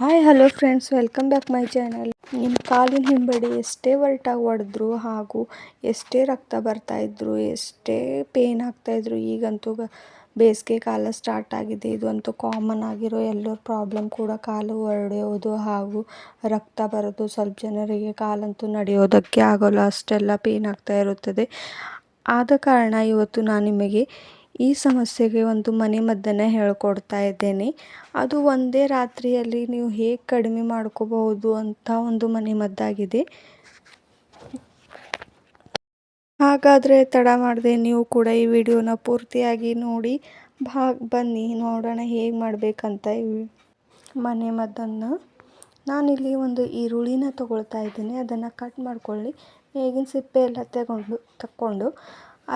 Hi hello friends welcome back my channel ನಿಮ್ಮ ಕಾಲಿನ ಹಿಂಬಡಿ ಎಷ್ಟೇ ಒರಟಾಗಿ ಹೊಡೆದ್ರು ಹಾಗೂ ಎಷ್ಟೇ ರಕ್ತ ಬರ್ತಾಯಿದ್ರು ಎಷ್ಟೇ ಪೇನ್ ಆಗ್ತಾಯಿದ್ರು ಈಗಂತೂ ಬೇಸಿಗೆ ಕಾಲ ಸ್ಟಾರ್ಟ್ ಆಗಿದೆ. ಇದು ಅಂತೂ ಕಾಮನ್ ಆಗಿರೋ ಎಲ್ಲರ ಪ್ರಾಬ್ಲಮ್ ಕೂಡ ಕಾಲು ಒಡೆಯೋದು ಹಾಗೂ ರಕ್ತ ಬರೋದು. ಸ್ವಲ್ಪ ಜನರಿಗೆ ಕಾಲಂತೂ ನಡೆಯೋದಕ್ಕೆ ಆಗೋಲ್ಲ, ಅಷ್ಟೆಲ್ಲ ಪೇನ್ ಆಗ್ತಾ ಇರುತ್ತದೆ. ಆದ ಕಾರಣ ಇವತ್ತು ನಾನು ನಿಮಗೆ ಈ ಸಮಸ್ಯೆಗೆ ಒಂದು ಮನೆ ಮದ್ದನ್ನು ಹೇಳ್ಕೊಡ್ತಾ ಇದ್ದೇನೆ. ಅದು ಒಂದೇ ರಾತ್ರಿಯಲ್ಲಿ ನೀವು ಹೇಗೆ ಕಡಿಮೆ ಮಾಡ್ಕೋಬಹುದು ಅಂತ ಒಂದು ಮನೆ ಮದ್ದಾಗಿದೆ. ಹಾಗಾದರೆ ತಡ ಮಾಡದೆ ನೀವು ಕೂಡ ಈ ವಿಡಿಯೋನ ಪೂರ್ತಿಯಾಗಿ ನೋಡಿ, ಭಾಗ ಬನ್ನಿ, ನೋಡೋಣ ಹೇಗೆ ಮಾಡಬೇಕಂತ ಮನೆ ಮದ್ದನ್ನು. ನಾನಿಲ್ಲಿ ಒಂದು ಈರುಳ್ಳಿನ ತೊಗೊಳ್ತಾ ಇದ್ದೀನಿ, ಅದನ್ನು ಕಟ್ ಮಾಡ್ಕೊಳ್ಳಿ. ಹೇಗಿನ ಸಿಪ್ಪೆ ಎಲ್ಲ ತಗೊಂಡು, ತಕ್ಕೊಂಡು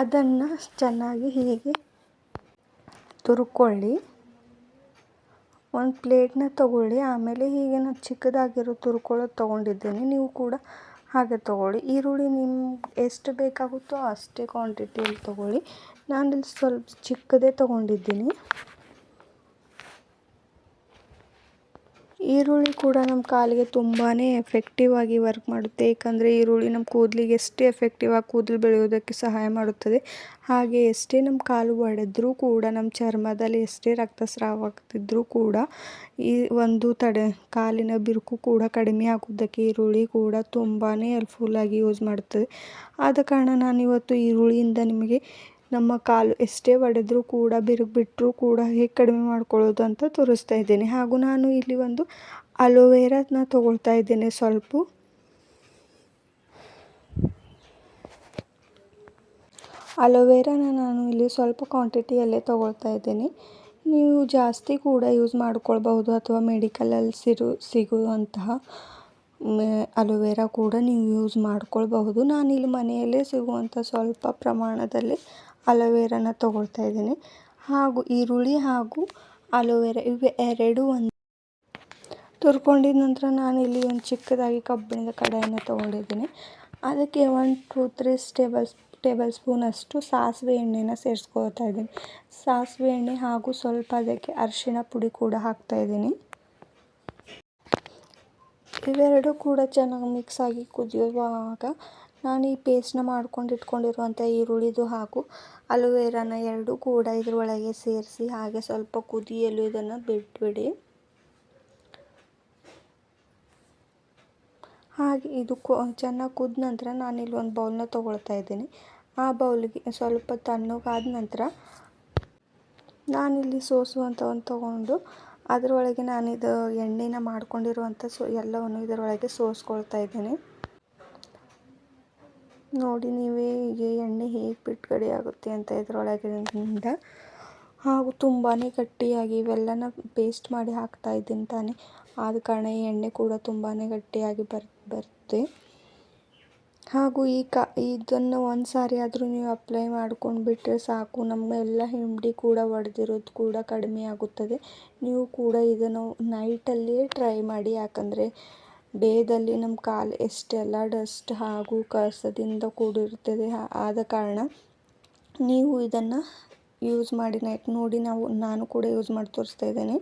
ಅದನ್ನು ಚೆನ್ನಾಗಿ ಹೀಗೆ ತುರ್ಕೊಳ್ಳಿ. ಒಂದು ಪ್ಲೇಟ್ನ ತಗೊಳ್ಳಿ. ಆಮೇಲೆ ಹೀಗೆ ನಾನು ಚಿಕ್ಕದಾಗಿರೋ ತುರ್ಕೊಳ್ಳೋದು ತೊಗೊಂಡಿದ್ದೇನೆ. ನೀವು ಕೂಡ ಹಾಗೆ ತೊಗೊಳ್ಳಿ. ಈರುಳ್ಳಿ ನಿಮ್ಗೆ ಎಷ್ಟು ಬೇಕಾಗುತ್ತೋ ಅಷ್ಟೇ ಕ್ವಾಂಟಿಟಿಯಲ್ಲಿ ತೊಗೊಳ್ಳಿ. ನಾನಿಲ್ಲಿ ಸ್ವಲ್ಪ ಚಿಕ್ಕದೇ ತೊಗೊಂಡಿದ್ದೀನಿ. ಈರುಳ್ಳಿ ಕೂಡ ನಮ್ಮ ಕಾಲಿಗೆ ತುಂಬಾ ಎಫೆಕ್ಟಿವ್ ಆಗಿ ವರ್ಕ್ ಮಾಡುತ್ತೆ. ಏಕೆಂದರೆ ಈರುಳ್ಳಿ ನಮ್ಮ ಕೂದಲಿಗೆ ಎಷ್ಟೇ ಎಫೆಕ್ಟಿವ್ ಆಗಿ ಕೂದಲು ಬೆಳೆಯೋದಕ್ಕೆ ಸಹಾಯ ಮಾಡುತ್ತದೆ. ಹಾಗೆ ಎಷ್ಟೇ ನಮ್ಮ ಕಾಲು ಒಡೆದ್ರೂ ಕೂಡ ನಮ್ಮ ಚರ್ಮದಲ್ಲಿ ಎಷ್ಟೇ ರಕ್ತಸ್ರಾವ ಆಗ್ತಿದ್ರೂ ಕೂಡ, ಈ ಒಂದು ತಡೆ, ಕಾಲಿನ ಬಿರುಕು ಕೂಡ ಕಡಿಮೆ ಆಗೋದಕ್ಕೆ ಈರುಳ್ಳಿ ಕೂಡ ತುಂಬಾ ಹೆಲ್ಪ್ಫುಲ್ಲಾಗಿ ಯೂಸ್ ಮಾಡುತ್ತದೆ. ಆದ ಕಾರಣ ನಾನು ಇವತ್ತು ಈರುಳ್ಳಿಯಿಂದ ನಿಮಗೆ ನಮ್ಮ ಕಾಲು ಎಷ್ಟೇ ಒಡೆದ್ರೂ ಕೂಡ ಬಿರುಕು ಬಿಟ್ಟರೂ ಕೂಡ ಹೇಗೆ ಕಡಿಮೆ ಮಾಡ್ಕೊಳ್ಳೋದು ಅಂತ ತೋರಿಸ್ತಾ ಇದ್ದೇನೆ. ಹಾಗೂ ನಾನು ಇಲ್ಲಿ ಒಂದು ಅಲೋವೆರಾನ ತೊಗೊಳ್ತಾ ಇದ್ದೇನೆ ಸ್ವಲ್ಪ. ಅಲೋವೆರಾನ ನಾನು ಇಲ್ಲಿ ಸ್ವಲ್ಪ ಕ್ವಾಂಟಿಟಿಯಲ್ಲೇ ತೊಗೊಳ್ತಾ ಇದ್ದೇನೆ. ನೀವು ಜಾಸ್ತಿ ಕೂಡ ಯೂಸ್ ಮಾಡ್ಕೊಳ್ಬಹುದು ಅಥವಾ ಮೆಡಿಕಲಲ್ಲಿ ಸಿರು, ಸಿಗುವಂತಹ ಅಲೋವೆರಾ ಕೂಡ ನೀವು ಯೂಸ್ ಮಾಡ್ಕೊಳ್ಬಹುದು. ನಾನಿಲ್ಲಿ ಮನೆಯಲ್ಲೇ ಸಿಗುವಂಥ ಸ್ವಲ್ಪ ಪ್ರಮಾಣದಲ್ಲಿ ಅಲೋವೆರಾನ ತೊಗೊಳ್ತಾ ಇದ್ದೀನಿ. ಹಾಗೂ ಈರುಳ್ಳಿ ಹಾಗೂ ಅಲೋವೆರಾ ಇವು ಎರಡು ಒಂದು ತುರ್ಕೊಂಡಿದ ನಂತರ ನಾನು ಇಲ್ಲಿ ಒಂದು ಚಿಕ್ಕದಾಗಿ ಕಬ್ಬಿಣದ ಕಡಾಯನ್ನು ತೊಗೊಂಡಿದ್ದೀನಿ. ಅದಕ್ಕೆ one, two, three table table ಸ್ಪೂನಷ್ಟು ಸಾಸಿವೆ ಎಣ್ಣೆನ ಸೇರಿಸ್ಕೊಳ್ತಾ ಇದ್ದೀನಿ. ಸಾಸಿವೆ ಎಣ್ಣೆ ಹಾಗೂ ಸ್ವಲ್ಪ ಅದಕ್ಕೆ ಅರಿಶಿಣ ಪುಡಿ ಕೂಡ ಹಾಕ್ತಾ ಇದ್ದೀನಿ. ಇವೆರಡು ಕೂಡ ಚೆನ್ನಾಗಿ ಮಿಕ್ಸ್ ಆಗಿ ಕುದಿಯುವಾಗ ನಾನು ಈ ಪೇಸ್ಟ್ನ ಮಾಡ್ಕೊಂಡು ಇಟ್ಕೊಂಡಿರುವಂಥ ಈರುಳ್ಳಿದು ಹಾಗೂ ಅಲೋವೆರಾನ ಎರಡೂ ಕೂಡ ಇದರೊಳಗೆ ಸೇರಿಸಿ ಹಾಗೆ ಸ್ವಲ್ಪ ಕುದಿಯಲು ಇದನ್ನು ಬಿಟ್ಬಿಡಿ. ಹಾಗೆ ಇದು ಕು, ಚೆನ್ನಾಗಿ ಕುದ ನಂತರ ನಾನು ಇಲ್ಲಿ ಒಂದು ಬೌಲ್ನ ತೊಗೊಳ್ತಾ ಇದ್ದೀನಿ. ಆ ಬೌಲ್ಗೆ ಸ್ವಲ್ಪ ತಣ್ಣಗಾದ ನಂತರ ನಾನಿಲ್ಲಿ ಸೋಸುವಂಥ ಒಂದು ತೊಗೊಂಡು ಅದರೊಳಗೆ ನಾನಿದು ಎಣ್ಣೆನ ಮಾಡ್ಕೊಂಡಿರುವಂಥ ಸೊ ಎಲ್ಲವನ್ನು ಇದರೊಳಗೆ ಸೋಸ್ಕೊಳ್ತಾ ಇದ್ದೀನಿ. ನೋಡಿ ನೀವೇ ಹೀಗೆ ಎಣ್ಣೆ ಹೇಗೆ ಬಿಡುಗಡೆ ಆಗುತ್ತೆ ಅಂತ ಇದರೊಳಗಿಂದ. ಹಾಗೂ ತುಂಬಾ ಗಟ್ಟಿಯಾಗಿ ಇವೆಲ್ಲನ ಪೇಸ್ಟ್ ಮಾಡಿ ಹಾಕ್ತಾ ಇದ್ದೀನಿ ತಾನೇ. ಆದ ಕಾರಣ ಈ ಎಣ್ಣೆ ಕೂಡ ತುಂಬಾ ಗಟ್ಟಿಯಾಗಿ ಬರ್, ಬರುತ್ತೆ. ಹಾಗೂ ಈ ಕ, ಇದನ್ನು ಒಂದು ಸಾರಿ ಆದರೂ ನೀವು ಅಪ್ಲೈ ಮಾಡ್ಕೊಂಡು ಬಿಟ್ಟರೆ ಸಾಕು. ನಮ್ಮ ಎಲ್ಲ ಹಿಂಡಿ ಕೂಡ ಒಡೆದಿರೋದು ಕೂಡ ಕಡಿಮೆ ಆಗುತ್ತದೆ. ನೀವು ಕೂಡ ಇದನ್ನು ನೈಟಲ್ಲಿಯೇ ಟ್ರೈ ಮಾಡಿ. ಯಾಕಂದರೆ ಡೇದಲ್ಲಿ ನಮ್ಮ ಕಾಲು ಎಷ್ಟೆಲ್ಲ ಡಸ್ಟ್ ಹಾಗೂ ಕಸದಿಂದ ಕೂಡಿರುತ್ತದೆ ಆದ ಕಾರಣ ನೀವು ಇದನ್ನು ಯೂಸ್ ಮಾಡಿ ನೈಟ್ ನೋಡಿ ನಾವು, ನಾನು ಕೂಡ ಯೂಸ್ ಮಾಡಿ ತೋರಿಸ್ತಾ ಇದ್ದೇನೆ.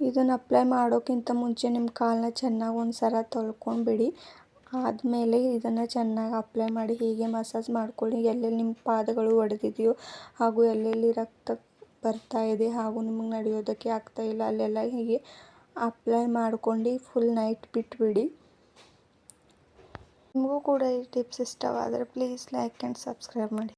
ಇದನ್ನು ಅಪ್ಲೈ ಮಾಡೋಕ್ಕಿಂತ ಮುಂಚೆ ನಿಮ್ಮ ಕಾಲನ್ನ ಚೆನ್ನಾಗಿ ಒಂದು ಸಲ ತೊಳ್ಕೊಂಡ್ಬಿಡಿ ಆದಮೇಲೆ ಇದನ್ನು ಚೆನ್ನಾಗಿ ಅಪ್ಲೈ ಮಾಡಿ ಹೀಗೆ ಮಸಾಜ್ ಮಾಡ್ಕೊಳ್ಳಿ. ಎಲ್ಲೆಲ್ಲಿ ನಿಮ್ಮ ಪಾದಗಳು ಒಡೆದಿದೆಯೋ ಹಾಗೂ ಎಲ್ಲೆಲ್ಲಿ ರಕ್ತ ಬರ್ತಾ ಇದೆ ಹಾಗೂ ನಿಮಗೆ ನಡೆಯೋದಕ್ಕೆ ಆಗ್ತಾ ಇಲ್ಲ, ಅಲ್ಲೆಲ್ಲ ಹೀಗೆ ಅಪ್ಲೈ ಮಾಡ್ಕೊಂಡು ಫುಲ್ ನೈಟ್ ಬಿಟ್ಬಿಡಿ. ನಿಮಗೂ ಕೂಡ ಈ ಟಿಪ್ಸ್ ಇಷ್ಟವಾದರೆ ಪ್ಲೀಸ್ ಲೈಕ್ ಆ್ಯಂಡ್ ಸಬ್ಸ್ಕ್ರೈಬ್ ಮಾಡಿ.